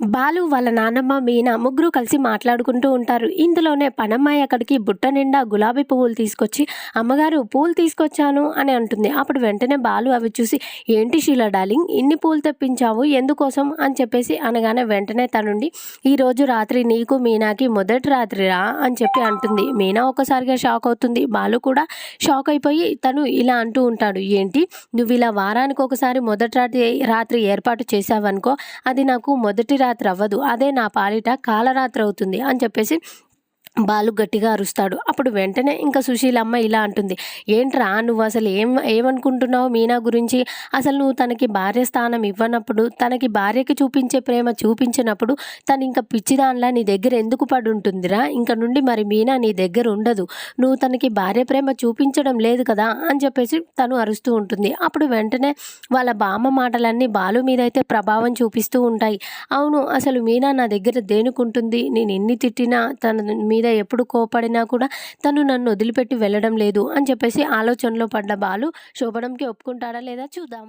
బాలు వాళ్ళ నాన్నమ్మ మీనా ముగ్గురు కలిసి మాట్లాడుకుంటూ ఉంటారు. ఇందులోనే పనమ్మాయి అక్కడికి బుట్ట నిండా గులాబీ పువ్వులు తీసుకొచ్చి అమ్మగారు పూలు తీసుకొచ్చాను అని అంటుంది. అప్పుడు వెంటనే బాలు అవి చూసి ఏంటి షీలా డార్లింగ్ ఇన్ని పూలు తెప్పించావు ఎందుకోసం? అని చెప్పేసి అనగానే వెంటనే తనుండి ఈరోజు రాత్రి నీకు మీనాకి మొదటి రాత్రిరా అని చెప్పి అంటుంది. మీనా ఒకసారిగా షాక్ అవుతుంది. బాలు కూడా షాక్ అయిపోయి తను ఇలా అంటూ ఉంటాడు. ఏంటి నువ్వు ఇలా వారానికి ఒకసారి మొదటి రాత్రి రాత్రి ఏర్పాటు చేసావనుకో అది నాకు మొదటి రాత్రి అవ్వదు. అదే నా పాలిట కాలరాత్రి అవుతుంది అని చెప్పేసి బాలు గట్టిగా అరుస్తాడు. అప్పుడు వెంటనే ఇంకా సుశీలమ్మ ఇలా అంటుంది. ఏంట్రా నువ్వు అసలు ఏం ఏమనుకుంటున్నావు మీనా గురించి? అసలు నువ్వు తనకి భార్య స్థానం ఇవ్వనప్పుడు తనకి భార్యకి చూపించే ప్రేమ చూపించినప్పుడు తను ఇంకా పిచ్చిదానిలా నీ దగ్గర ఎందుకు పడి ఉంటుందిరా? ఇంకా నుండి మరి మీనా నీ దగ్గర ఉండదు. నువ్వు తనకి భార్య ప్రేమ చూపించడం లేదు కదా? అని చెప్పేసి తను అరుస్తూ ఉంటుంది. అప్పుడు వెంటనే వాళ్ళ బామ్మ మాటలన్నీ బాలు మీద అయితే ప్రభావం చూపిస్తూ ఉంటాయి. అవును అసలు మీనా నా దగ్గర దేనికి ఉంటుంది? నేను ఎన్ని తిట్టినా తన మీద ఎప్పుడు కోపడినా కూడా తను నన్ను వదిలిపెట్టి వెళ్ళడం లేదు అని చెప్పేసి ఆలోచనలో పడ్డ బాలు శోభనంకి ఒప్పుకుంటాడా లేదా చూద్దాం.